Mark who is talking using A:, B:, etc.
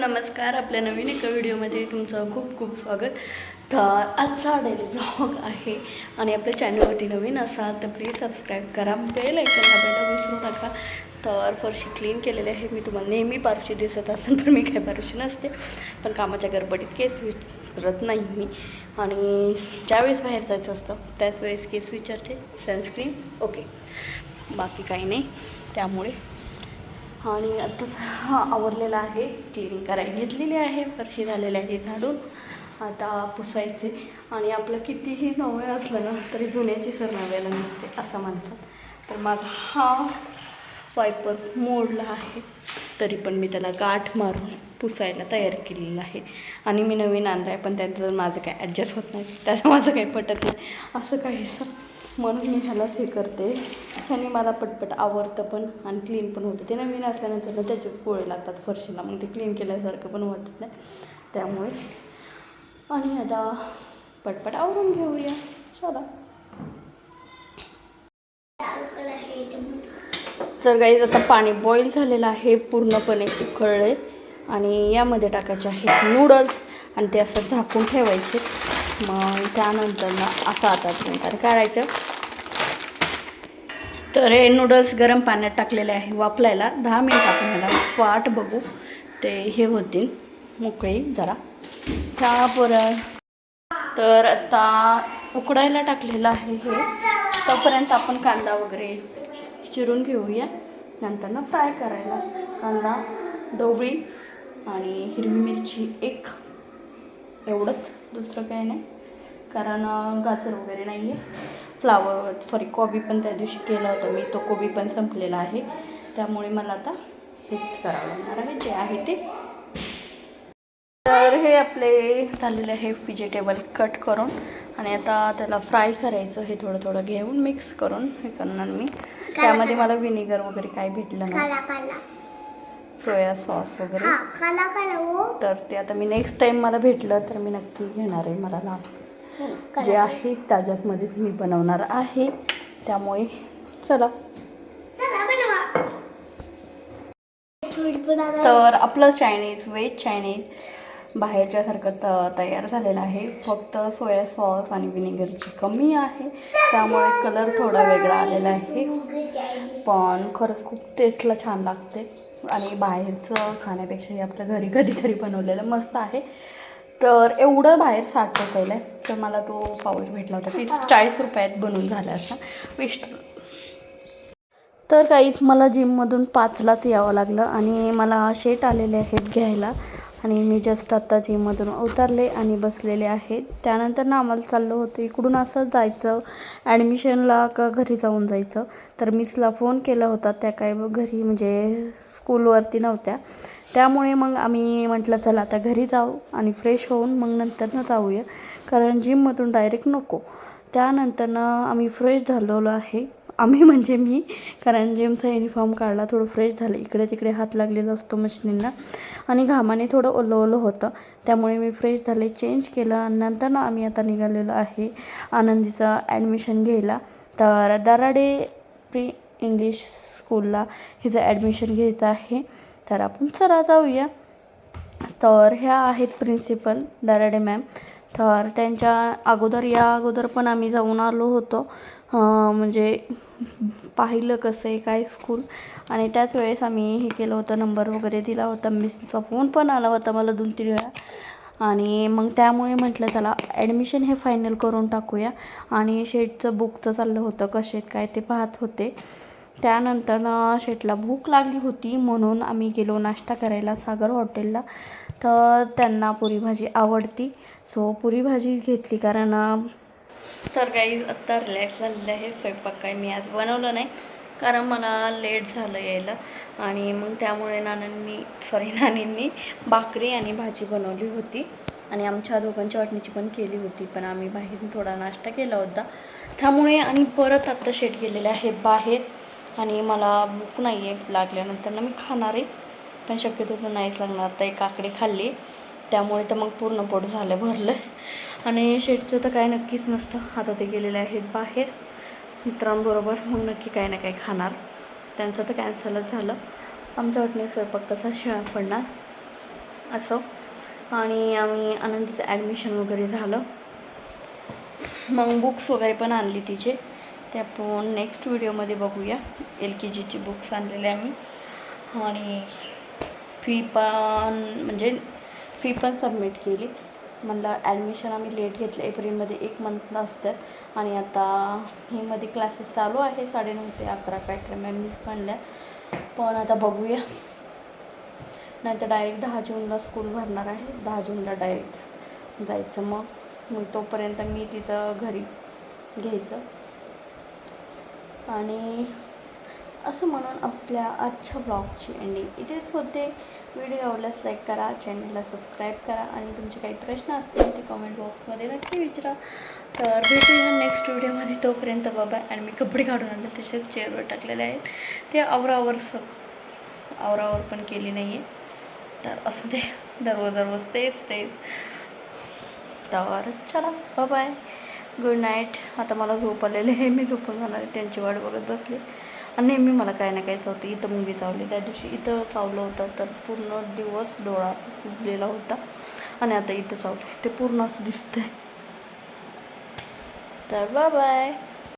A: नमस्कार आपल्या नवीन एका व्हिडिओमध्ये तुमचं खूप खूप स्वागत. तर आजचा डेली ब्लॉग आहे आणि आपल्या चॅनलवरती नवीन असाल तर प्लीज सबस्क्राईब करा बेल ऐकन दाबायला विसरू नका. तर फरशी क्लीन केलेली आहे. मी तुम्हाला नेहमी पारशी दिसत असेल पण मी काय पारशी नसते. पण कामाच्या गडबडीत केस विचारत नाही मी. आणि ज्यावेळेस बाहेर जायचं असतं त्याच वेळेस केस विचारते. सनस्क्रीन ओके बाकी काही नाही. त्यामुळे आणि आत्ताच हा आवरलेला आहे. क्लिनिंग करायला घेतलेली आहे. फरशी झालेली आहे झाडून. आता पुसायचे. आणि आपलं कितीही नवळे असलं ना तरी जुन्याची सर नव्याला नसते असं म्हणतात. तर माझा हा वायपर मोडला आहे. तरी पण मी त्याला गाठ मारून पुसायला तयार केलेलं आहे. आणि मी नवीन आणला आहे पण त्याचं माझं काय ॲडजस्ट होत नाही. त्याचं माझं काही पटत नाही. असं काहीसं. म्हणून मी ह्यालाच हे करते. ह्याने मला पटपट आवडतं पण आणि क्लीन पण होतं. ते नवीन असल्यानंतर ना त्याचे पोळे लागतात फरशीला. मग ते क्लीन केल्यासारखं पण वाटत नाही. त्यामुळे. आणि आता पटपट आवरून घेऊया. चला. तर काही आता पाणी बॉईल झालेलं आहे पूर्णपणे उकळले आणि यामध्ये टाकायचे आहेत नूडल्स आणि ते असं झाकून ठेवायचे. मग त्यानंतर ना असं आता नंतर काढायचं. तर हे नूडल्स गरम पाण्यात टाकलेले आहे वापरायला दहा मिनिट आपण ह्याला वाट बघू. ते हे होतील. मोकळे जरा. त्यापर्यंत तर आता उकडायला टाकलेलं आहे हे. तोपर्यंत आपण कांदा वगैरे चिरून घेऊया. नंतर ना फ्राय करायला. कांदा ढोबळी आणि हिरवी मिरची एक. एवढंच. दुसरं काही नाही. कारण गाजर वगैरे नाही आहे फ्लावर सॉरी कोबी पण त्या दिवशी केला होता मी. तो कोबी पण संपलेला आहे. त्यामुळे मला आता हेच करावं लागणार आहे. जे आहे ते. तर हे आपले झालेले आहे व्हेजिटेबल कट करून. आणि आता त्याला फ्राय करायचं हे थोडं थोडं घेऊन मिक्स करून हे करणार मी. त्यामध्ये मला विनेगर वगैरे काही भेटलं नाही. सोया सॉस वगैरे.
B: हा
A: तर ते आता मी नेक्स्ट टाईम मला भेटलं तर मी नक्की घेणार आहे. मला लाभ जे आहे त्याच्यातमध्येच मी बनवणार आहे. त्यामुळे चला. तर आपलं चायनीज व्हेज चायनीज बाहेरच्यासारखं त तयार झालेलं आहे. फक्त सोया सॉस आणि विनेगरची कमी आहे. त्यामुळे कलर थोडा वेगळा आलेला आहे. पण खरंच खूप टेस्टला छान लागते. आणि बाहेरचं खाण्यापेक्षाही आपल्या घरी कधीतरी बनवलेलं मस्त आहे. तर एवढं बाहेर साठ रुपयाला आहे. तर मला तो पाऊच भेटला होता. तीस चाळीस रुपयात बनून झाला असा. वीस तर काहीच मला जिममधून पाचलाच यावं लागलं आणि मला शेट आलेले आहेत घ्यायला. आणि मी जस्ट आत्ता जिममधून उतरले आणि बसलेले आहेत त्यानंतर ना आम्हाला चाललं होतं इकडून असं जायचं ॲडमिशनला का घरी जाऊन जायचं. तर मिसला फोन केला होता त्या काय घरी म्हणजे स्कूलवरती नव्हत्या. त्यामुळे मग आम्ही म्हटलं चला आता घरी जाऊ आणि फ्रेश होऊन मग नंतरनं जाऊया. कारण जिममधून डायरेक्ट नको. त्यानंतरनं आम्ही फ्रेश झालेलो आहे. आम्ही म्हणजे मी कारण जिमचा युनिफॉर्म काढला थोडं फ्रेश झालं. इकडे तिकडे हात लागलेला असतो मशिनींना. आणि घामाने थोडं ओलं ओलं होतं. त्यामुळे मी फ्रेश झाले चेंज केलं आणि नंतर ना आम्ही आता निघालेलो आहे आनंदीचं ॲडमिशन घ्यायला. तर दराडे प्री इंग्लिश स्कूलला हिचं ॲडमिशन घ्यायचं आहे. तर आपण चला जाऊया. तर ह्या आहेत प्रिन्सिपल दराडे मॅम तर त्यांच्या अगोदर या अगोदर पण आम्ही जाऊन आलो होतो. म्हणजे पाहिलं कसं आहे काय स्कूल आणि त्याच वेळेस आम्ही हे केलं होतं नंबर वगैरे दिला होता. मिसचा फोन पण आला होता मला दोन तीन वेळा. आणि मग त्यामुळे म्हटलं चला ॲडमिशन हे फायनल करून टाकूया. आणि शेटचं बुकचं चाललं होतं कसे काय ते पाहत होते. त्यानंतर ना शेटला भूक लागली होती म्हणून आम्ही गेलो नाश्ता करायला सागर हॉटेलला. तर त्यांना पुरी भाजी आवडती. सो पुरी भाजी घेतली कारण तर काही आत्ता रिलॅक्स झालेलं आहे. स्वयंपाक काय मी आज बनवलं नाही कारण मला लेट झालं यायला. आणि मग त्यामुळे नानांनी सॉरी नानींनी भाकरी आणि भाजी बनवली होती. आणि आमच्या दोघांच्या वाटणीची पण केली होती पण आम्ही बाहेरून थोडा नाश्ता केला होता. त्यामुळे आणि परत आत्ता शेट गेलेले आहेत बाहेर. आणि मला भूक नाही आहे लागल्यानंतर ना मी खाणार आहे. पण शक्यतो तर नाहीच लागणार. तर एक काकडी खाल्ली. त्यामुळे तर मग पूर्ण पोट झालं भरलं. आणि शेटचं तर काय नक्कीच नसतं. आता ते गेलेले आहेत बाहेर. मित्रांबरोबर मग नक्की काही ना काही खाणार. त्यांचं तर कॅन्सलच झालं. आमच्या वाटणे स्वयंपाक तसा शिळा पडणार. असं. आणि आम्ही आनंदीचं ॲडमिशन वगैरे झालं. मग बुक्स वगैरे पण आणली तिचे. ते आपण नेक्स्ट व्हिडिओमध्ये बघूया. एल के जीची बुक्स आणलेले आम्ही. आणि फी पण म्हणजे फी पण सबमिट केली. म्हणलं ॲडमिशन आम्ही लेट घेतलं. एप्रिलमध्ये एक मंथ असतात आणि आता हे मध्ये क्लासेस चालू आहे साडेनऊ ते अकरा काय काय मॅम म्हणल्या पण आता बघूया. नाही तर डायरेक्ट दहा जूनला स्कूल भरणार आहे. दहा जूनला डायरेक्ट जायचं मग. मग तोपर्यंत मी तिचं घरी घ्यायचं. आणि असं म्हणून आपल्या आजच्या ब्लॉगची एंडिंग इथेच होते. व्हिडिओ आवडल्यास लाईक करा चॅनलला सबस्क्राईब करा आणि तुमचे काही प्रश्न असतील ते कमेंट बॉक्समध्ये नक्की विचारा. तर भेटूया नेक्स्ट व्हिडिओमध्ये तोपर्यंत बाबा आणि मी कपडे काढून आणले तसेच चेअरवर टाकलेले आहेत. ते आवरावर स आवरावर पण केली नाही आहे तर असं ते दररोज दररोज तेच तेच. तर चला बाय गुड नाईट आता मला झोप आलेले आहे. मी झोपून जाणार आहे. त्यांची वाट बघत बसले. आणि नेहमी मला काही ना काही चावतं इथं मुंगी चावली त्या दिवशी इथं चावलं होतं तर पूर्ण दिवस डोळा असं सुजलेला होता. आणि आता इथं चावलं ते पूर्ण असं दिसतंय. तर बाय